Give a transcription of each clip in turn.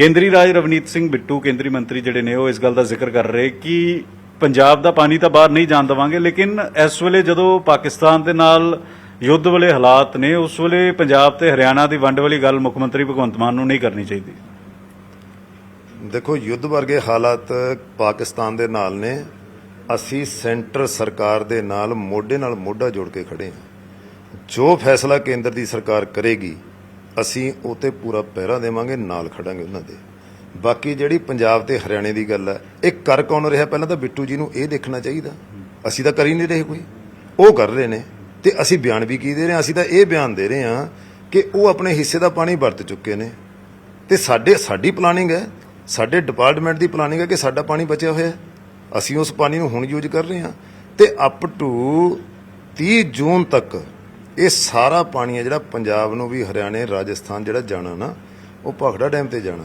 ਕੇਂਦਰੀ ਰਾਜ ਰਵਨੀਤ ਸਿੰਘ ਬਿੱਟੂ, ਕੇਂਦਰੀ ਮੰਤਰੀ ਜਿਹੜੇ ਨੇ, ਉਹ ਇਸ ਗੱਲ ਦਾ ਜ਼ਿਕਰ ਕਰ ਰਹੇ ਕਿ ਪੰਜਾਬ ਦਾ ਪਾਣੀ ਤਾਂ ਬਾਹਰ ਨਹੀਂ ਜਾਣ ਦੇਵਾਂਗੇ, ਲੇਕਿਨ ਇਸ ਵੇਲੇ ਜਦੋਂ ਪਾਕਿਸਤਾਨ ਦੇ ਨਾਲ ਯੁੱਧ ਵਾਲੇ ਹਾਲਾਤ ਨੇ, ਉਸ ਵੇਲੇ ਪੰਜਾਬ ਤੇ ਹਰਿਆਣਾ ਦੀ ਵੰਡ ਵਾਲੀ ਗੱਲ ਮੁੱਖ ਮੰਤਰੀ ਭਗਵੰਤ ਮਾਨ ਨੂੰ ਨਹੀਂ ਕਰਨੀ ਚਾਹੀਦੀ। ਦੇਖੋ, ਯੁੱਧ ਵਰਗੇ ਹਾਲਾਤ ਪਾਕਿਸਤਾਨ ਦੇ ਨਾਲ ਨੇ। ਅਸੀਂ ਸੈਂਟਰ ਸਰਕਾਰ ਦੇ ਨਾਲ, ਮੋਢੇ ਨਾਲ ਮੋਢਾ ਜੋੜ ਕੇ ਖੜੇ ਹਾਂ। ਜੋ ਫੈਸਲਾ ਕੇਂਦਰ ਦੀ ਸਰਕਾਰ ਕਰੇਗੀ ਅਸੀਂ ਉਹ ਤੇ ਪੂਰਾ ਪਹਿਰਾ ਦੇਵਾਂਗੇ, ਨਾਲ ਖੜਾਂਗੇ ਉਹਨਾਂ ਦੇ। ਬਾਕੀ ਜਿਹੜੀ ਪੰਜਾਬ ਤੇ ਹਰਿਆਣੇ ਦੀ ਗੱਲ ਹੈ, ਇਹ ਕਰ ਕੌਣ ਰਿਹਾ? ਪਹਿਲਾਂ ਤਾਂ ਬਿੱਟੂ ਜੀ ਨੂੰ ਇਹ ਦੇਖਣਾ ਚਾਹੀਦਾ। ਅਸੀਂ ਤਾਂ ਕਰ ਹੀ ਨਹੀਂ ਰਹੇ ਕੋਈ। ਉਹ ਕਰ ਰਹੇ ਨੇ। ਤੇ ਅਸੀਂ ਬਿਆਨ ਵੀ ਕੀ ਦੇ ਰਹੇ ਹਾਂ? ਅਸੀਂ ਤਾਂ ਇਹ ਬਿਆਨ ਦੇ ਰਹੇ ਹਾਂ ਕਿ ਉਹ ਆਪਣੇ ਹਿੱਸੇ ਦਾ ਪਾਣੀ ਵਰਤ ਚੁੱਕੇ ਨੇ। ਤੇ ਸਾਡੇ, ਸਾਡੀ ਪਲਾਨਿੰਗ ਹੈ। ਸਾਡੇ ਡਿਪਾਰਟਮੈਂਟ ਦੀ ਪਲਾਨਿੰਗ ਹੈ ਕਿ ਸਾਡਾ ਪਾਣੀ ਬਚਿਆ ਹੋਇਆ ਅਸੀਂ ਉਸ ਪਾਣੀ ਨੂੰ ਹੁਣ ਯੂਜ਼ ਕਰ ਰਹੇ ਹਾਂ। ਤੇ ਅਪ ਟੂ 30 ਜੂਨ ਤੱਕ ਇਹ ਸਾਰਾ ਪਾਣੀ ਹੈ ਜਿਹੜਾ ਪੰਜਾਬ ਨੂੰ ਵੀ ਹਰਿਆਣੇ ਰਾਜਸਥਾਨ ਜਿਹੜਾ ਜਾਣਾ ਨਾ ਉਹ ਭਾਖੜਾ ਡੈਮ ਤੇ ਜਾਣਾ।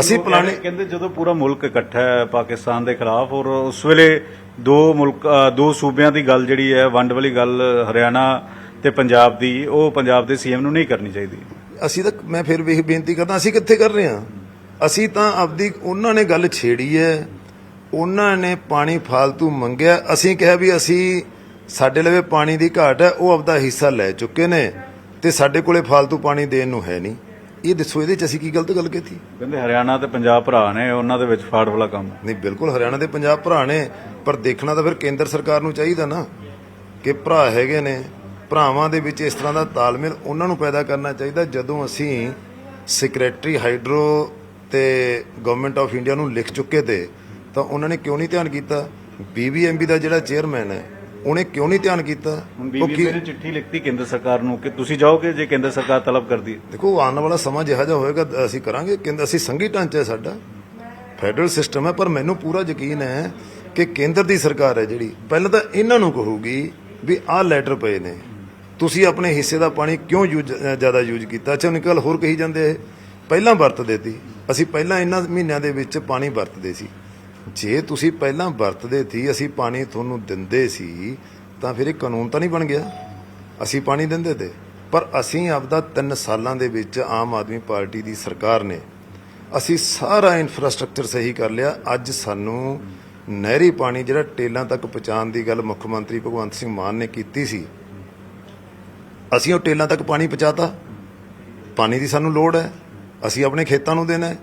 ਅਸੀਂ ਉਹ ਪਲਾਨਿੰਗ ਕਹਿੰਦੇ- ਜਦੋਂ ਪੂਰਾ ਮੁਲਕ ਇਕੱਠਾ ਹੈ ਪਾਕਿਸਤਾਨ ਦੇ ਖਿਲਾਫ ਔਰ ਉਸ ਵੇਲੇ ਦੋ ਮੁਲਕ ਦੋ ਸੂਬਿਆਂ ਦੀ ਗੱਲ ਜਿਹੜੀ ਹੈ ਵੰਡ ਵਾਲੀ ਗੱਲ ਹਰਿਆਣਾ ਤੇ ਪੰਜਾਬ ਦੀ ਉਹ ਪੰਜਾਬ ਦੇ ਸੀਐਮ ਨੂੰ ਨਹੀਂ ਕਰਨੀ ਚਾਹੀਦੀ। ਅਸੀਂ ਤਾਂ ਮੈਂ ਫਿਰ ਵੀ ਬੇਨਤੀ ਕਰਦਾ ਅਸੀਂ ਕਿੱਥੇ ਕਰ ਰਹੇ ਹਾਂ? ਅਸੀਂ ਤਾਂ ਆਪਦੀ ਉਹਨਾਂ ਨੇ ਗੱਲ ਛੇੜੀ ਹੈ ਉਹਨਾਂ ਨੇ ਪਾਣੀ ਫਾਲਤੂ ਮੰਗਿਆ। ਅਸੀਂ ਕਿਹਾ ਵੀ ਅਸੀਂ ਸਾਡੇ ਲਵੇ ਪਾਣੀ ਦੀ ਘਾਟ ਹੈ ਉਹ ਆਪਦਾ ਹਿੱਸਾ ਲੈ ਚੁੱਕੇ ਨੇ ਤੇ ਸਾਡੇ ਕੋਲੇ ਫਾਲਤੂ ਪਾਣੀ ਦੇਣ ਨੂੰ ਹੈ ਨਹੀਂ। ਇਹ ਦੱਸੋ ਇਹਦੇ ਚ ਅਸੀਂ ਕੀ ਗਲਤ ਗੱਲ ਕੀਤੀ ਕਹਿੰਦੇ ਹਰਿਆਣਾ ਤੇ ਪੰਜਾਬ ਭਰਾ ਨੇ ਉਹਨਾਂ ਦੇ ਵਿੱਚ ਫਾੜ ਵਾਲਾ ਕੰਮ। ਨਹੀਂ ਬਿਲਕੁਲ ਹਰਿਆਣਾ ਦੇ ਪੰਜਾਬ ਭਰਾ ਨੇ ਪਰ ਦੇਖਣਾ ਤਾਂ ਫਿਰ ਕੇਂਦਰ ਸਰਕਾਰ ਨੂੰ ਚਾਹੀਦਾ ਨਾ ਕਿ ਭਰਾ ਹੈਗੇ ਨੇ ਭਰਾਵਾਂ ਦੇ ਵਿੱਚ ਇਸ ਤਰ੍ਹਾਂ ਦਾ ਤਾਲਮੇਲ ਉਹਨਾਂ ਨੂੰ ਪੈਦਾ ਕਰਨਾ ਚਾਹੀਦਾ ਜਦੋਂ ਅਸੀਂ ਸੈਕਟਰੀ ਹਾਈਡਰੋ ਤੇ ਗਵਰਨਮੈਂਟ ਆਫ ਇੰਡੀਆ ਨੂੰ ਲਿਖ ਚੁੱਕੇ ਤੇ ਤਾਂ ਉਹਨਾਂ ਨੇ ਕਿਉਂ ਨਹੀਂ ਧਿਆਨ ਕੀਤਾ? ਬੀਬੀਐਮਬੀ ਦਾ ਜਿਹੜਾ ਚੇਅਰਮੈਨ ਹੈ ਉਹਨੇ ਕਿਉਂ ਨਹੀਂ ਧਿਆਨ ਕੀਤਾ? ਹੁਣ ਉਹ ਬੀਬੀ ਕੀ ਨੇ ਚਿੱਠੀ ਲਿਖਤੀ ਕੇਂਦਰ ਸਰਕਾਰ ਨੂੰ ਕਿ ਤੁਸੀਂ ਜਾਓਗੇ ਜੇ ਕੇਂਦਰ ਸਰਕਾਰ ਤਲਬ ਕਰਦੀ ਹੈ। ਦੇਖੋ ਆਉਣ ਵਾਲਾ ਸਮਾਂ ਜਿਹਾ ਜਿਹਾ ਹੋਏਗਾ ਅਸੀਂ ਕਰਾਂਗੇ। ਕਹਿੰਦੇ ਅਸੀਂ ਸੰਘੀ ਢਾਂਚਾ ਸਾਡਾ। ਫੈਡਰਲ ਸਿਸਟਮ ਹੈ ਪਰ ਮੈਨੂੰ ਪੂਰਾ ਯਕੀਨ ਹੈ ਕਿ ਕੇਂਦਰ ਦੀ ਸਰਕਾਰ ਹੈ ਜਿਹੜੀ। ਪਹਿਲਾਂ ਤਾਂ ਇਹਨਾਂ ਨੂੰ ਕਹੂਗੀ ਵੀ ਆਹ ਲੈਟਰ ਪਏ ਨੇ। ਤੁਸੀਂ ਆਪਣੇ ਹਿੱਸੇ ਦਾ ਪਾਣੀ ਕਿਉਂ ਯੂਜ਼ ਜ਼ਿਆਦਾ ਯੂਜ਼ ਕੀਤਾ? ਅੱਛਾ ਨਿਕਲ ਹੋਰ ਕਹੀ ਜਾਂਦੇ ਇਹ। ਪਹਿਲਾਂ ਵਰਤਦੇ ਸੀ। ਅਸੀਂ ਪਹਿਲਾਂ ਇਹਨਾਂ ਮਹੀਨਿਆਂ ਦੇ ਵਿੱਚ ਪਾਣੀ ਵਰਤਦੇ ਸੀ। ਜੇ ਤੁਸੀਂ ਪਹਿਲਾਂ ਵਰਤਦੇ ਸੀ, ਅਸੀਂ ਪਾਣੀ ਤੁਹਾਨੂੰ ਦਿੰਦੇ ਸੀ, ਤਾਂ ਫਿਰ ਇਹ ਕਾਨੂੰਨ ਤਾਂ ਨਹੀਂ ਬਣ ਗਿਆ? ਅਸੀਂ ਪਾਣੀ ਦਿੰਦੇ ਤੇ। ਪਰ ਅਸੀਂ ਆਪਦਾ 3 ਸਾਲਾਂ ਦੇ ਵਿੱਚ ਆਮ ਆਦਮੀ ਪਾਰਟੀ ਦੀ ਸਰਕਾਰ ਨੇ, ਅਸੀਂ ਸਾਰਾ ਇਨਫਰਾਸਟ੍ਰਕਚਰ ਸਹੀ ਕਰ ਲਿਆ। ਅੱਜ ਸਾਨੂੰ ਨਹਿਰੀ ਪਾਣੀ, ਜਿਹੜਾ ਟੇਲਾਂ ਤੱਕ ਪਹੁੰਚਾਉਣ ਦੀ ਗੱਲ ਮੁੱਖ ਮੰਤਰੀ ਭਗਵੰਤ ਸਿੰਘ ਮਾਨ ਨੇ ਕੀਤੀ ਸੀ, ਅਸੀਂ ਉਹ ਟੇਲਾਂ ਤੱਕ ਪਾਣੀ ਪਹੁੰਚਾਤਾ। ਪਾਣੀ ਦੀ ਸਾਨੂੰ ਲੋੜ ਹੈ। ਅਸੀਂ ਆਪਣੇ ਖੇਤਾਂ ਨੂੰ ਦੇਣਾ ਹੈ।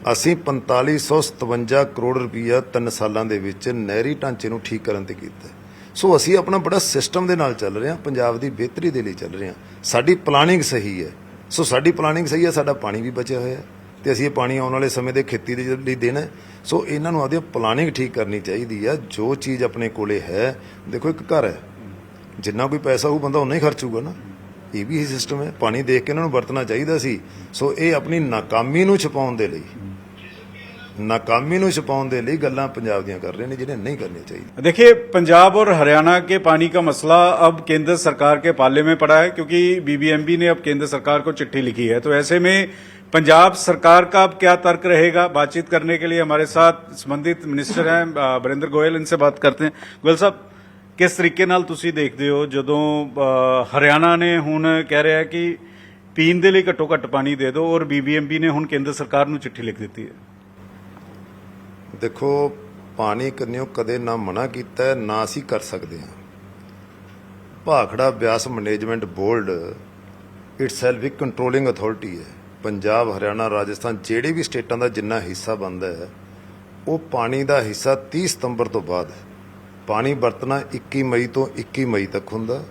ਅਸੀਂ 4557 ਕਰੋੜ ਰੁਪਈਆ 3 ਸਾਲਾਂ ਦੇ ਵਿੱਚ ਨਹਿਰੀ ਢਾਂਚੇ ਨੂੰ ਠੀਕ ਕਰਨ ਤੇ ਕੀਤਾ ਸੋ ਅਸੀਂ ਆਪਣਾ ਬੜਾ ਸਿਸਟਮ ਦੇ ਨਾਲ ਚੱਲ ਰਹੇ ਹਾਂ, ਪੰਜਾਬ ਦੀ ਬਿਹਤਰੀ ਦੇ ਲਈ ਚੱਲ ਰਹੇ ਹਾਂ। ਸਾਡੀ ਪਲਾਨਿੰਗ ਸਹੀ ਹੈ। ਸੋ ਸਾਡੀ ਪਲਾਨਿੰਗ ਸਹੀ ਹੈ, ਸਾਡਾ ਪਾਣੀ ਵੀ ਬਚਿਆ ਹੋਇਆ ਹੈ ਤੇ ਅਸੀਂ ਇਹ ਪਾਣੀ ਆਉਣ ਵਾਲੇ ਸਮੇਂ ਦੇ ਖੇਤੀ ਦੇ ਲਈ ਦੇਣਾ ਸੋ ਇਹਨਾਂ ਨੂੰ ਆਪਦੀ ਪਲਾਨਿੰਗ ਠੀਕ ਕਰਨੀ ਚਾਹੀਦੀ ਆ ਜੋ ਚੀਜ਼ ਆਪਣੇ ਕੋਲੇ ਹੈ, ਦੇਖੋ ਇੱਕ ਘਰ ਹੈ। ਜਿੰਨਾ ਕੋਈ ਪੈਸਾ ਉਹ ਬੰਦਾ ਉਨਾ ਹੀ ਖਰਚੂਗਾ ਨਾ। ਇਹ ਵੀ ਹੀ ਸਿਸਟਮ ਹੈ ਪਾਣੀ ਦੇਖ ਕੇ ਇਹਨਾਂ ਨੂੰ ਵਰਤਣਾ ਚਾਹੀਦਾ ਸੀ ਸੋ ਇਹ ਆਪਣੀ ਨਾਕਾਮੀ ਨੂੰ ਛੁਪਾਉਣ ਦੇ ਲਈ ਨਾਕਾਮੀ ਨੂੰ ਛੁਪਾਉਣ ਦੇ ਲਈ ਗੱਲਾਂ ਪੰਜਾਬ ਦੀਆਂ ਕਰ ਰਹੇ ਨੇ ਜਿਹੜੀਆਂ ਨਹੀਂ ਕਰਨੀਆਂ ਚਾਹੀਦੀਆਂ देखिए पंजाब और हरियाणा के पानी का मसला अब केंद्र सरकार के पाले में पड़ा है क्योंकि बीबीएमबी ने अब केंद्र सरकार को चिट्ठी लिखी है तो ऐसे में पंजाब सरकार का अब क्या तर्क रहेगा बातचीत करने के लिए हमारे साथ संबंधित मिनिस्टर हैं अ, बरिंदर गोयल इनसे बात करते हैं गोयल साहब ਕਿਸ ਤਰੀਕੇ ਨਾਲ ਤੁਸੀਂ ਦੇਖਦੇ ਹੋ ਜਦੋਂ ਹਰਿਆਣਾ ਨੇ ਹੁਣ ਕਹਿ ਰਿਹਾ ਕਿ ਪੀਣ ਦੇ ਲਈ ਘੱਟੋ ਘੱਟ ਪਾਣੀ ਦੇ ਦਿਓ ਔਰ ਬੀਬੀਐਮਬੀ ਨੇ ਹੁਣ ਕੇਂਦਰ ਸਰਕਾਰ ਨੂੰ ਚਿੱਠੀ ਲਿਖ ਦਿੱਤੀ ਹੈ? ਦੇਖੋ, ਪਾਣੀ ਕੰਨਿਓ ਕਦੇ ਨਾ ਮਨਾ ਕੀਤਾ, ਨਾ ਅਸੀਂ ਕਰ ਸਕਦੇ ਹਾਂ। Bhakra Beas management board itself ਇੱਕ ਕੰਟਰੋਲਿੰਗ ਅਥਾਰਟੀ ਹੈ। ਪੰਜਾਬ, ਹਰਿਆਣਾ, ਰਾਜਸਥਾਨ ਜਿਹੜੇ ਵੀ ਸਟੇਟਾਂ ਦਾ ਜਿੰਨਾ ਹਿੱਸਾ ਬਣਦਾ ਹੈ, ਉਹ ਪਾਣੀ ਦਾ ਹਿੱਸਾ 30 ਸਤੰਬਰ ਤੋਂ ਬਾਅਦ ਹੈ। ਪਾਣੀ ਵਰਤਣਾ 21 ਮਈ ਤੋਂ 21 ਮਈ ਤੱਕ ਹੁੰਦਾ।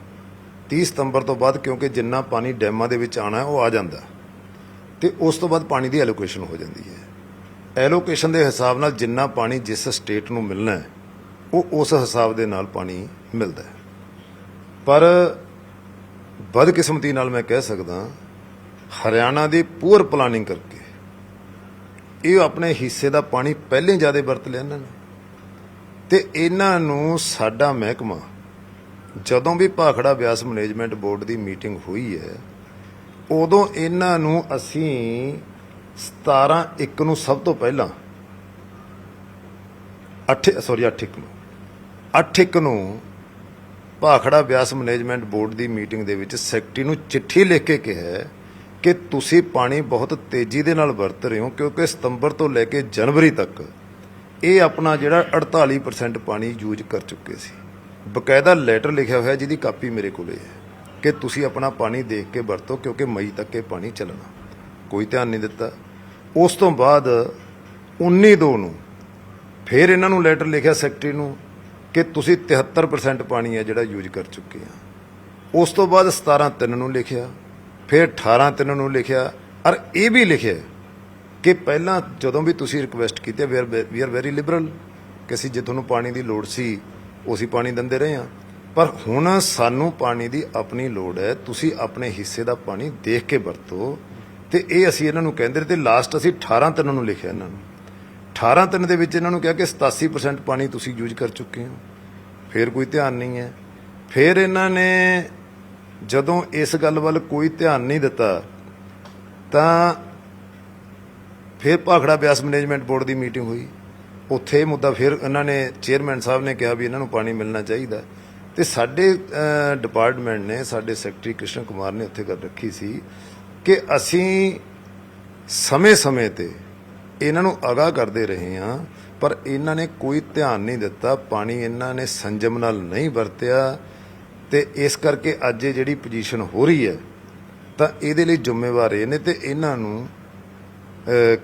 30 ਸਤੰਬਰ ਤੋਂ ਬਾਅਦ ਕਿਉਂਕਿ ਜਿੰਨਾ ਪਾਣੀ ਡੈਮਾਂ ਦੇ ਵਿੱਚ ਆਣਾ ਉਹ ਆ ਜਾਂਦਾ। ਤੇ ਉਸ ਤੋਂ ਬਾਅਦ ਪਾਣੀ ਦੀ ਐਲੋਕੇਸ਼ਨ ਹੋ ਜਾਂਦੀ ਹੈ। ਐਲੋਕੇਸ਼ਨ ਦੇ ਹਿਸਾਬ ਨਾਲ ਜਿੰਨਾ ਪਾਣੀ ਜਿਸ ਸਟੇਟ ਨੂੰ ਮਿਲਣਾ ਹੈ, ਉਹ ਉਸ ਹਿਸਾਬ ਦੇ ਨਾਲ ਪਾਣੀ ਮਿਲਦਾ ਹੈ। ਪਰ ਬਦਕਿਸਮਤੀ ਨਾਲ ਮੈਂ ਕਹਿ ਸਕਦਾ ਹਰਿਆਣਾ ਦੀ ਪੂਰ ਪਲਾਨਿੰਗ ਕਰਕੇ ਇਹ ਆਪਣੇ ਹਿੱਸੇ ਦਾ ਪਾਣੀ ਪਹਿਲੇ ਜ਼ਿਆਦਾ ਵਰਤ ਲਿਆ ਇਹਨਾਂ ਨੇ। ਤੇ ਇਹਨਾਂ ਨੂੰ ਸਾਡਾ ਮਹਿਕਮਾ, ਜਦੋਂ ਵੀ ਭਾਖੜਾ ਬਿਆਸ ਮੈਨੇਜਮੈਂਟ ਬੋਰਡ ਦੀ ਮੀਟਿੰਗ ਹੋਈ ਹੈ, ਉਦੋਂ ਇਹਨਾਂ ਨੂੰ ਅਸੀਂ 17 ਇੱਕ ਨੂੰ ਸਭ ਤੋਂ ਪਹਿਲਾਂ 8 ਸੌਰੀ 8 ਇੱਕ ਨੂੰ 8 ਇੱਕ ਨੂੰ ਭਾਖੜਾ ਬਿਆਸ ਮੈਨੇਜਮੈਂਟ ਬੋਰਡ ਦੀ ਮੀਟਿੰਗ ਦੇ ਵਿੱਚ ਸੈਕਟਰੀ ਨੂੰ ਚਿੱਠੀ ਲਿਖ ਕੇ ਕਿਹਾ ਕਿ ਤੁਸੀਂ ਪਾਣੀ ਬਹੁਤ ਤੇਜ਼ੀ ਦੇ ਨਾਲ ਵਰਤ ਰਹੇ ਹੋ ਕਿਉਂਕਿ ਸਤੰਬਰ ਤੋਂ ਲੈ ਕੇ ਜਨਵਰੀ ਤੱਕ ਇਹ ਆਪਣਾ ਜਿਹੜਾ 48% ਪਾਣੀ ਯੂਜ਼ ਕਰ ਚੁੱਕੇ ਸੀ। ਬਕਾਇਦਾ ਲੈਟਰ ਲਿਖਿਆ ਹੋਇਆ ਜਿਹਦੀ ਕਾਪੀ ਮੇਰੇ ਕੋਲੇ ਹੈ ਕਿ ਤੁਸੀਂ ਆਪਣਾ ਪਾਣੀ ਦੇਖ ਕੇ ਵਰਤੋ ਕਿਉਂਕਿ ਮਈ ਤੱਕ ਇਹ ਪਾਣੀ ਚੱਲਣਾ। ਕੋਈ ਧਿਆਨ ਨਹੀਂ ਦਿੱਤਾ। ਉਸ ਤੋਂ ਬਾਅਦ 19 ਦੋ ਨੂੰ ਫਿਰ ਇਹਨਾਂ ਨੂੰ ਲੈਟਰ ਲਿਖਿਆ ਸੈਕਟਰੀ ਨੂੰ ਕਿ ਤੁਸੀਂ 73% ਪਾਣੀ ਹੈ ਜਿਹੜਾ ਯੂਜ਼ ਕਰ ਚੁੱਕੇ ਆ। ਉਸ ਤੋਂ ਬਾਅਦ 17 ਤਿੰਨ ਨੂੰ ਲਿਖਿਆ, ਫਿਰ 18 ਤਿੰਨ ਨੂੰ ਲਿਖਿਆ, ਔਰ ਇਹ ਵੀ ਲਿਖਿਆ ਕਿ ਪਹਿਲਾਂ ਜਦੋਂ ਵੀ ਤੁਸੀਂ ਰਿਕੁਐਸਟ ਕੀਤੀ we are we are very liberal ਕਿ ਅਸੀਂ ਜੇ ਤੁਹਾਨੂੰ ਪਾਣੀ ਦੀ ਲੋੜ ਸੀ ਉਹ ਅਸੀਂ ਪਾਣੀ ਦਿੰਦੇ ਰਹੇ ਹਾਂ। ਪਰ ਹੁਣ ਸਾਨੂੰ ਪਾਣੀ ਦੀ ਆਪਣੀ ਲੋੜ ਹੈ, ਤੁਸੀਂ ਆਪਣੇ ਹਿੱਸੇ ਦਾ ਪਾਣੀ ਦੇਖ ਕੇ ਵਰਤੋ ਤੇ ਇਹ ਅਸੀਂ ਇਹਨਾਂ ਨੂੰ ਕਹਿੰਦੇ ਰਹੇ ਤੇ ਲਾਸਟ ਅਸੀਂ 18 ਤਿੰਨ ਨੂੰ ਲਿਖਿਆ ਇਹਨਾਂ ਨੂੰ। 18 ਤਿੰਨ ਦੇ ਵਿੱਚ ਇਹਨਾਂ ਨੂੰ ਕਿਹਾ ਕਿ 87% ਪਾਣੀ ਤੁਸੀਂ ਯੂਜ਼ ਕਰ ਚੁੱਕੇ ਹੋ। ਫਿਰ ਕੋਈ ਧਿਆਨ ਨਹੀਂ ਹੈ। ਫਿਰ ਇਹਨਾਂ ਨੇ ਜਦੋਂ ਇਸ ਗੱਲ ਵੱਲ ਕੋਈ ਧਿਆਨ ਨਹੀਂ ਦਿੱਤਾ, ਤਾਂ ਫਿਰ ਭਾਖੜਾ ਬਿਆਸ ਮੈਨੇਜਮੈਂਟ ਬੋਰਡ ਦੀ ਮੀਟਿੰਗ ਹੋਈ। ਉੱਥੇ ਇਹ ਮੁੱਦਾ ਫਿਰ ਇਹਨਾਂ ਨੇ, ਚੇਅਰਮੈਨ ਸਾਹਿਬ ਨੇ ਕਿਹਾ ਵੀ ਇਹਨਾਂ ਨੂੰ ਪਾਣੀ ਮਿਲਣਾ ਚਾਹੀਦਾ ਤੇ ਸਾਡੇ ਡਿਪਾਰਟਮੈਂਟ ਨੇ, ਸਾਡੇ ਸੈਕਟਰੀ ਕ੍ਰਿਸ਼ਨ ਕੁਮਾਰ ਨੇ ਉੱਥੇ ਗੱਲ ਰੱਖੀ ਸੀ ਕਿ ਅਸੀਂ ਸਮੇਂ-ਸਮੇਂ ਤੇ ਇਹਨਾਂ ਨੂੰ ਅਗਾਹ ਕਰਦੇ ਰਹੇ ਹਾਂ, ਪਰ ਇਹਨਾਂ ਨੇ ਕੋਈ ਧਿਆਨ ਨਹੀਂ ਦਿੱਤਾ, ਪਾਣੀ ਇਹਨਾਂ ਨੇ ਸੰਜਮ ਨਾਲ ਨਹੀਂ ਵਰਤਿਆ ਤੇ ਇਸ ਕਰਕੇ ਅੱਜ ਇਹ ਜਿਹੜੀ ਪੋਜੀਸ਼ਨ ਹੋ ਰਹੀ ਹੈ ਤਾਂ ਇਹਦੇ ਲਈ ਜ਼ਿੰਮੇਵਾਰ ਇਹ ਨੇ ਤੇ ਇਹਨਾਂ ਨੂੰ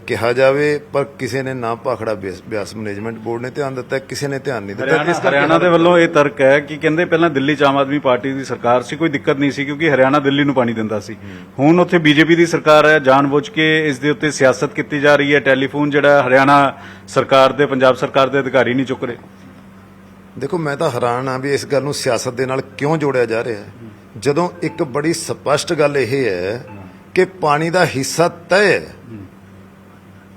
ਕਿਹਾ ਜਾਵੇ ਪਰ ਕਿਸੇ ਨੇ ਨਾ ਭਾਖੜਾ ਬਿਆਸ- ਮੈਨੇਜਮੈਂਟ ਬੋਰਡ ਨੇ ਧਿਆਨ ਦਿੱਤਾ ਕਿਸੇ ਨੇ ਧਿਆਨ ਨਹੀਂ ਦਿੱਤਾ। ਇਸ ਹਰਿਆਣਾ ਦੇ ਵੱਲੋਂ ਇਹ ਤਰਕ ਹੈ ਕਿ ਕਹਿੰਦੇ ਪਹਿਲਾਂ ਦਿੱਲੀ ਚ ਆਮ ਆਦਮੀ ਪਾਰਟੀ ਦੀ ਸਰਕਾਰ ਸੀ ਕੋਈ ਦਿੱਕਤ ਨਹੀਂ ਸੀ ਕਿਉਂਕਿ ਹਰਿਆਣਾ ਦਿੱਲੀ ਨੂੰ ਪਾਣੀ ਦਿੰਦਾ ਸੀ। ਹੁਣ ਉੱਥੇ ਬੀਜੇਪੀ ਦੀ ਸਰਕਾਰ ਹੈ ਜਾਣਬੁੱਝ ਕੇ ਇਸ ਦੇ ਉੱਤੇ ਸਿਆਸਤ ਕੀਤੀ ਜਾ ਰਹੀ ਹੈ ਟੈਲੀਫੋਨ ਜਿਹੜਾ ਹਰਿਆਣਾ ਸਰਕਾਰ ਦੇ ਪੰਜਾਬ ਸਰਕਾਰ ਦੇ ਅਧਿਕਾਰੀ ਨਹੀਂ ਚੁੱਕ ਰਹੇ। ਦੇਖੋ ਮੈਂ ਤਾਂ ਹੈਰਾਨ ਆ ਵੀ ਇਸ ਗੱਲ ਨੂੰ ਸਿਆਸਤ ਦੇ ਨਾਲ ਕਿਉਂ ਜੋੜਿਆ ਜਾ ਰਿਹਾ ਹੈ? ਜਦੋਂ ਇੱਕ ਬੜੀ ਸਪਸ਼ਟ ਗੱਲ ਇਹ ਹੈ ਕਿ ਪਾਣੀ ਦਾ ਹਿੱਸਾ ਤੈਅ ਹੈ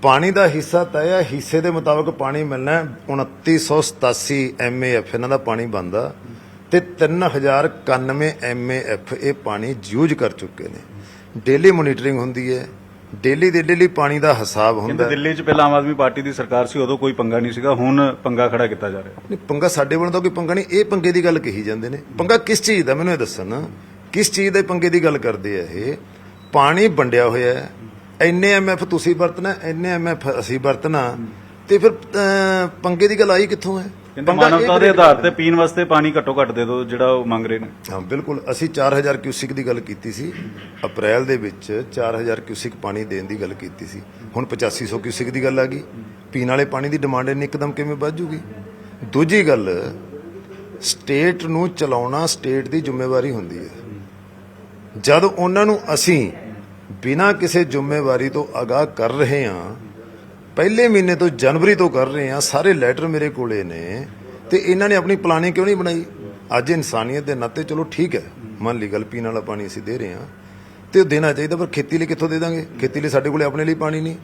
ਪਾਣੀ ਦਾ ਹਿੱਸਾ ਤੈਅ ਹੈ ਹਿੱਸੇ ਦੇ ਮੁਤਾਬਕ ਪਾਣੀ ਮਿਲਣਾ ਹੈ। 2987 ਐਮਏਐਫ ਇਹਨਾਂ ਦਾ ਪਾਣੀ ਬੰਦਾ ਤੇ 3091 ਐਮਏਐਫ ਇਹ ਪਾਣੀ ਯੂਜ਼ ਕਰ ਚੁੱਕੇ ਨੇ। ਡੇਲੀ ਮੋਨੀਟਰਿੰਗ ਹੁੰਦੀ ਹੈ। ਡੇਲੀ ਦੇ ਡੇਲੀ ਪਾਣੀ ਦਾ ਹਿਸਾਬ ਹੁੰਦਾ ਕਹਿੰਦੇ ਹੈ ਦਿੱਲੀ ਚ ਪਹਿਲਾਂ ਆਮ ਆਦਮੀ ਪਾਰਟੀ ਦੀ ਸਰਕਾਰ ਸੀ ਉਦੋਂ ਕੋਈ ਪੰਗਾ ਨਹੀਂ ਸੀਗਾ। ਹੁਣ ਪੰਗਾ ਖੜਾ ਕੀਤਾ ਜਾ ਰਿਹਾ। ਨਹੀਂ ਪੰਗਾ ਸਾਡੇ ਵੱਲੋਂ ਤਾਂ ਕੋਈ ਪੰਗਾ ਨਹੀਂ। ਇਹ ਪੰਗੇ ਦੀ ਗੱਲ ਕਹੀ ਜਾਂਦੇ ਨੇ। ਪੰਗਾ ਕਿਸ ਚੀਜ਼ ਦਾ? ਮੈਨੂੰ ਇਹ ਦੱਸਣ। ਕਿਸ ਚੀਜ਼ ਦੇ ਪੰਗੇ ਦੀ ਗੱਲ ਕਰਦੇ ਆ ਇਹ? ਪਾਣੀ ਵੰਡਿਆ ਹੋਇਆ ਹੈ। ਇੰਨੇ ਐਮਐਫ ਤੁਸੀਂ ਵਰਤਣਾ ਇੰਨੇ ਐਮਐਫ ਅਸੀਂ ਵਰਤਣਾ ਤੇ ਫਿਰ ਪੰਗੇ ਦੀ ਗੱਲ ਆਈ ਕਿੱਥੋਂ ਹੈ? ਮਾਨਵਤਾ ਦੇ ਆਧਾਰ ਤੇ ਪੀਣ ਵਾਸਤੇ ਪਾਣੀ ਘੱਟੋ ਘੱਟ ਦੇ ਦਿਓ ਜਿਹੜਾ ਉਹ ਮੰਗ ਰਹੇ ਨੇ। ਹਾਂ ਬਿਲਕੁਲ। ਅਸੀਂ 4000 ਕਿਊਸਿਕ ਦੀ ਗੱਲ ਕੀਤੀ ਸੀ। ਅਪ੍ਰੈਲ ਦੇ ਵਿੱਚ 4000 ਕਿਊਸਿਕ ਪਾਣੀ ਦੇਣ ਦੀ ਗੱਲ ਕੀਤੀ ਸੀ। ਹੁਣ 8500 ਕਿਊਸਿਕ ਦੀ ਗੱਲ ਆ ਗਈ। ਪੀਣ ਵਾਲੇ ਪਾਣੀ ਦੀ ਡਿਮਾਂਡ ਇੰਨੀ ਇੱਕਦਮ ਕਿਵੇਂ ਵੱਧ ਜੂਗੀ? ਦੂਜੀ ਗੱਲ ਸਟੇਟ ਨੂੰ ਚਲਾਉਣਾ ਸਟੇਟ ਦੀ ਜ਼ਿੰਮੇਵਾਰੀ ਹੁੰਦੀ ਹੈ। ਜਦ ਉਹਨਾਂ ਨੂੰ ਅਸੀਂ ਬਿਨਾਂ ਕਿਸੇ ਜ਼ਿੰਮੇਵਾਰੀ ਤੋਂ ਅਗਾਹ ਕਰ ਰਹੇ ਹਾਂ, ਪਹਿਲੇ ਮਹੀਨੇ ਤੋਂ ਜਨਵਰੀ ਤੋਂ ਕਰ ਰਹੇ ਹਾਂ, ਸਾਰੇ ਲੈਟਰ ਮੇਰੇ ਕੋਲੇ ਨੇ ਤੇ ਇਹਨਾਂ ਨੇ ਆਪਣੀ ਪਲਾਨਿੰਗ ਕਿਉਂ ਨਹੀਂ ਬਣਾਈ? ਅੱਜ ਇਨਸਾਨੀਅਤ ਦੇ ਨਾਤੇ ਚਲੋ ਠੀਕ ਹੈ, ਮੰਨ ਲਈ ਗੱਲ ਪੀਣ ਵਾਲਾ ਪਾਣੀ ਅਸੀਂ ਦੇ ਰਹੇ ਹਾਂ, ਤੇ ਉਹ ਦੇਣਾ ਚਾਹੀਦਾ, ਪਰ ਖੇਤੀ ਲਈ ਕਿੱਥੋਂ ਦੇ ਦਾਂਗੇ? ਖੇਤੀ ਲਈ ਸਾਡੇ ਕੋਲੇ ਆਪਣੇ ਲਈ ਪਾਣੀ ਨਹੀਂ।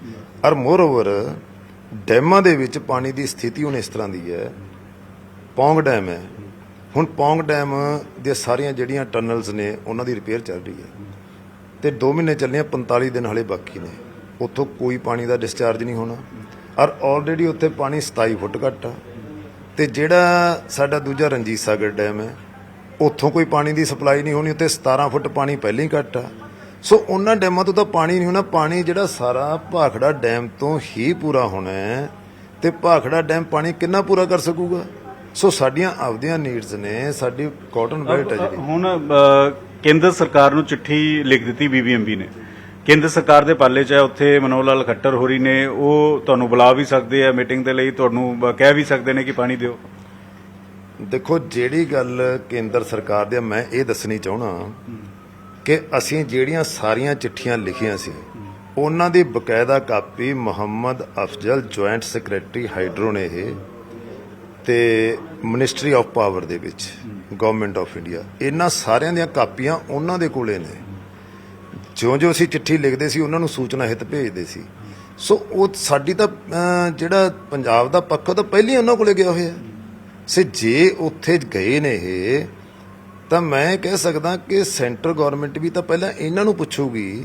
ਔਰ ਮੋਰ ਓਵਰ ਡੈਮਾਂ ਦੇ ਵਿੱਚ ਪਾਣੀ ਦੀ ਸਥਿਤੀ ਹੁਣ ਇਸ ਤਰ੍ਹਾਂ ਦੀ ਹੈ, ਪੌਂਗ ਡੈਮ ਹੈ। ਹੁਣ ਪੌਂਗ ਡੈਮ ਦੇ ਸਾਰੀਆਂ ਜਿਹੜੀਆਂ ਟਨਲਸ ਨੇ, ਉਹਨਾਂ ਦੀ ਰਿਪੇਅਰ ਚੱਲ ਰਹੀ ਹੈ। ਤੇ 2 ਮਹੀਨੇ ਚੱਲਣੀਆਂ 45 ਦਿਨ ਹਲੇ ਬਾਕੀ ਨੇ। ਉੱਥੋਂ ਕੋਈ ਪਾਣੀ ਦਾ ਡਿਸਚਾਰਜ ਨਹੀਂ ਹੋਣਾ। ਔਰ ਆਲਰੇਡੀ ਉੱਥੇ ਪਾਣੀ 27 ਫੁੱਟ ਘੱਟ ਆ। ਤੇ ਜਿਹੜਾ ਸਾਡਾ ਦੂਜਾ ਰਣਜੀਤ ਸਾਗਰ ਡੈਮ ਹੈ ਉੱਥੋਂ ਕੋਈ ਪਾਣੀ ਦੀ ਸਪਲਾਈ ਨਹੀਂ ਹੋਣੀ ਉੱਥੇ 17 ਫੁੱਟ ਪਾਣੀ ਪਹਿਲਾਂ ਹੀ ਘੱਟ ਆ। ਸੋ ਉਹਨਾਂ ਡੈਮਾਂ ਤੋਂ ਤਾਂ ਪਾਣੀ ਨਹੀਂ ਹੋਣਾ ਪਾਣੀ ਜਿਹੜਾ ਸਾਰਾ ਭਾਖੜਾ ਡੈਮ ਤੋਂ ਹੀ ਪੂਰਾ ਹੋਣਾ ਹੈ। ਤੇ ਭਾਖੜਾ ਡੈਮ ਪਾਣੀ ਕਿੰਨਾ ਪੂਰਾ ਕਰ ਸਕੂਗਾ? ਸੋ ਸਾਡੀਆਂ ਆਪਦੀਆਂ ਨੀਡਸ ਨੇ ਸਾਡੀ ਕਾਟਨ ਬੈਲਟ ਹੈ ਜਿਹੜੀ। ਹੁਣ ਕੇਂਦਰ ਸਰਕਾਰ ਨੂੰ ਚਿੱਠੀ ਲਿਖ ਦਿੱਤੀ ਬੀਬੀਐਮਬੀ ਨੇ। ਕੇਂਦਰ ਸਰਕਾਰ ਦੇ ਪਾਲੇ ਚ ਹੈ, ਉੱਥੇ ਮਨੋਹਰ ਲਾਲ ਖੱਟਰ ਹੋਰੀ ਨੇ, ਉਹ ਤੁਹਾਨੂੰ ਬੁਲਾ ਵੀ ਸਕਦੇ ਆ ਮੀਟਿੰਗ ਦੇ ਲਈ, ਤੁਹਾਨੂੰ ਕਹਿ ਵੀ ਸਕਦੇ ਨੇ ਕਿ ਪਾਣੀ ਦਿਓ। ਦੇਖੋ, ਜਿਹੜੀ ਗੱਲ ਕੇਂਦਰ ਸਰਕਾਰ ਦੇ ਮੈਂ ਇਹ ਦੱਸਣੀ ਚਾਹਣਾ ਕਿ ਅਸੀਂ ਜਿਹੜੀਆਂ ਸਾਰੀਆਂ ਚਿੱਠੀਆਂ ਲਿਖੀਆਂ ਸੀ, ਉਹਨਾਂ ਦੀ ਬਕਾਇਦਾ copy Mohammad Afzal joint secretary hydro ਨੇ ਇਹ ਤੇ ਮਿਨਿਸਟਰੀ ਆਫ ਪਾਵਰ ਦੇ ਵਿੱਚ ਗਵਰਨਮੈਂਟ ਆਫ ਇੰਡੀਆ ਇਹਨਾਂ ਸਾਰਿਆਂ ਦੀਆਂ ਕਾਪੀਆਂ ਉਹਨਾਂ ਦੇ ਕੋਲੇ ਨੇ। ਜਿਉਂ-ਜਿਉਂ ਅਸੀਂ ਚਿੱਠੀ ਲਿਖਦੇ ਸੀ, ਉਹਨਾਂ ਨੂੰ ਸੂਚਨਾ ਹਿਤ ਭੇਜਦੇ ਸੀ। ਸੋ ਉਹ ਸਾਡੀ ਤਾਂ ਜਿਹੜਾ ਪੰਜਾਬ ਦਾ ਪੱਖ, ਉਹ ਤਾਂ ਪਹਿਲਾਂ ਹੀ ਉਹਨਾਂ ਕੋਲੇ ਗਿਆ ਹੋਇਆ। ਸੇ ਜੇ ਉੱਥੇ ਗਏ ਨੇ ਇਹ, ਤਾਂ ਮੈਂ ਕਹਿ ਸਕਦਾ ਕਿ ਸੈਂਟਰ ਗਵਰਨਮੈਂਟ ਵੀ ਤਾਂ ਪਹਿਲਾਂ ਇਹਨਾਂ ਨੂੰ ਪੁੱਛੂਗੀ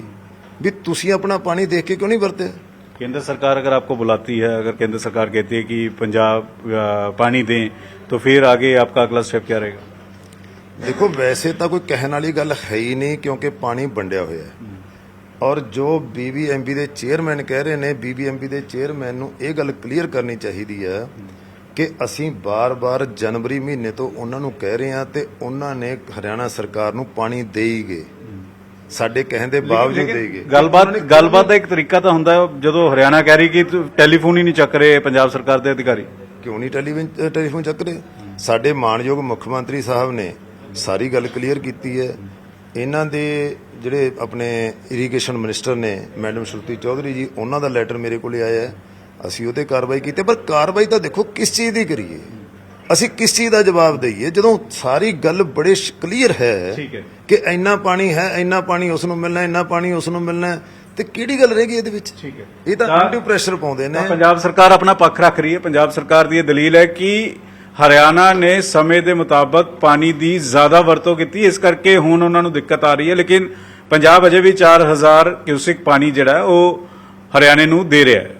ਵੀ ਤੁਸੀਂ ਆਪਣਾ ਪਾਣੀ ਦੇਖ ਕੇ ਕਿਉਂ ਨਹੀਂ ਵਰਤੇ केंद्र सरकार अगर आपको बुलाती है अगर केंद्र सरकार कहती है कि पंजाब अ, पानी दें तो फिर आगे आपका अगला स्टेप क्या रहेगा ਦੇਖੋ ਵੈਸੇ ਤਾਂ ਕੋਈ ਕਹਿਣ ਵਾਲੀ ਗੱਲ ਹੈ ਹੀ ਨਹੀਂ ਕਿਉਂਕਿ ਪਾਣੀ ਵੰਡਿਆ ਹੋਇਆ ਹੈ ਔਰ ਜੋ ਬੀਬੀਐਮਬੀ ਦੇ ਚੇਅਰਮੈਨ ਕਹਿ ਰਹੇ ਨੇ ਬੀਬੀਐਮਬੀ ਦੇ ਚੇਅਰਮੈਨ ਨੂੰ ਇਹ ਗੱਲ ਕਲੀਅਰ ਕਰਨੀ ਚਾਹੀਦੀ ਹੈ ਕਿ ਅਸੀਂ ਬਾਰ-ਬਾਰ ਜਨਵਰੀ ਮਹੀਨੇ ਤੋਂ ਉਹਨਾਂ ਨੂੰ ਕਹਿ ਰਹੇ ਹਾਂ ਤੇ ਉਹਨਾਂ ਨੇ ਹਰਿਆਣਾ ਸਰਕਾਰ ਨੂੰ ਪਾਣੀ ਦੇਈ ਗਏ ਸਾਡੇ ਕਹਿਣ ਦੇ ਬਾਵਜੂਦ ਗਏ ਗੱਲਬਾਤ ਗੱਲਬਾਤ ਦਾ ਇੱਕ ਤਰੀਕਾ ਤਾਂ ਹੁੰਦਾ ਹੈ ਜਦੋਂ ਹਰਿਆਣਾ ਕਹਿ ਰਹੀ ਕਿ ਟੈਲੀਫੋਨ ਹੀ ਨਹੀਂ ਚੱਕ ਰਹੇ ਪੰਜਾਬ ਸਰਕਾਰ ਦੇ ਅਧਿਕਾਰੀ। ਕਿਉਂ ਨਹੀਂ ਟੈਲੀਵਿਜ਼ਨ ਟੈਲੀਫੋਨ ਚੱਕ ਰਹੇ? ਸਾਡੇ ਮਾਨਯੋਗ ਮੁੱਖ ਮੰਤਰੀ ਸਾਹਿਬ ਨੇ ਸਾਰੀ ਗੱਲ ਕਲੀਅਰ ਕੀਤੀ ਹੈ। ਇਹਨਾਂ ਦੇ ਜਿਹੜੇ ਆਪਣੇ ਇਰੀਗੇਸ਼ਨ ਮਿਨਿਸਟਰ ਨੇ ਮੈਡਮ ਸ਼ਰੂਤੀ ਚੌਧਰੀ ਜੀ ਉਹਨਾਂ ਦਾ ਲੈਟਰ ਮੇਰੇ ਕੋਲੇ ਆਇਆ ਹੈ। ਅਸੀਂ ਉਹਤੇ ਕਾਰਵਾਈ ਕੀਤੀ ਪਰ ਕਾਰਵਾਈ ਤਾਂ ਦੇਖੋ ਕਿਸ ਚੀਜ਼ ਦੀ ਕਰੀਏ? ਅਸੀਂ ਕਿਸ ਚੀਜ਼ ਦਾ ਜਵਾਬ ਦਈਏ? ਜਦੋਂ ਸਾਰੀ ਗੱਲ ਬੜੇ ਕਲੀਅਰ ਹੈ ਠੀਕ ਹੈ। ਕਿ ਇੰਨਾ ਪਾਣੀ ਹੈ ਇੰਨਾ ਪਾਣੀ ਉਸ ਨੂੰ ਮਿਲਣਾ ਇੰਨਾ ਪਾਣੀ ਉਸ ਨੂੰ ਮਿਲਣਾ ਤੇ ਕਿਹੜੀ ਗੱਲ ਰਹਿ ਗਈ ਇਹਦੇ ਵਿੱਚ? ਠੀਕ ਹੈ। ਇਹ ਤਾਂ ਤਾਂ- ਐਂਟੀ ਪ੍ਰੈਸ਼ਰ ਪਾਉਂਦੇ ਨੇ। ਪੰਜਾਬ ਸਰਕਾਰ ਆਪਣਾ ਪੱਖ ਰੱਖ ਰਹੀ ਹੈ। ਪੰਜਾਬ ਸਰਕਾਰ ਦੀ ਇਹ ਦਲੀਲ ਹੈ ਕਿ ਹਰਿਆਣਾ ਨੇ ਸਮੇਂ ਦੇ ਮੁਤਾਬਕ ਪਾਣੀ ਦੀ ਜ਼ਿਆਦਾ ਵਰਤੋਂ ਕੀਤੀ। ਇਸ ਕਰਕੇ ਹੁਣ ਉਹਨਾਂ ਨੂੰ ਦਿੱਕਤ ਆ ਰਹੀ ਹੈ। ਲੇਕਿਨ ਪੰਜਾਬ ਅਜੇ ਵੀ 4000 ਕਿਊਸਿਕ ਪਾਣੀ ਜਿਹੜਾ ਉਹ ਹਰਿਆਣੇ ਨੂੰ ਦੇ ਰਿਹਾ ਹੈ।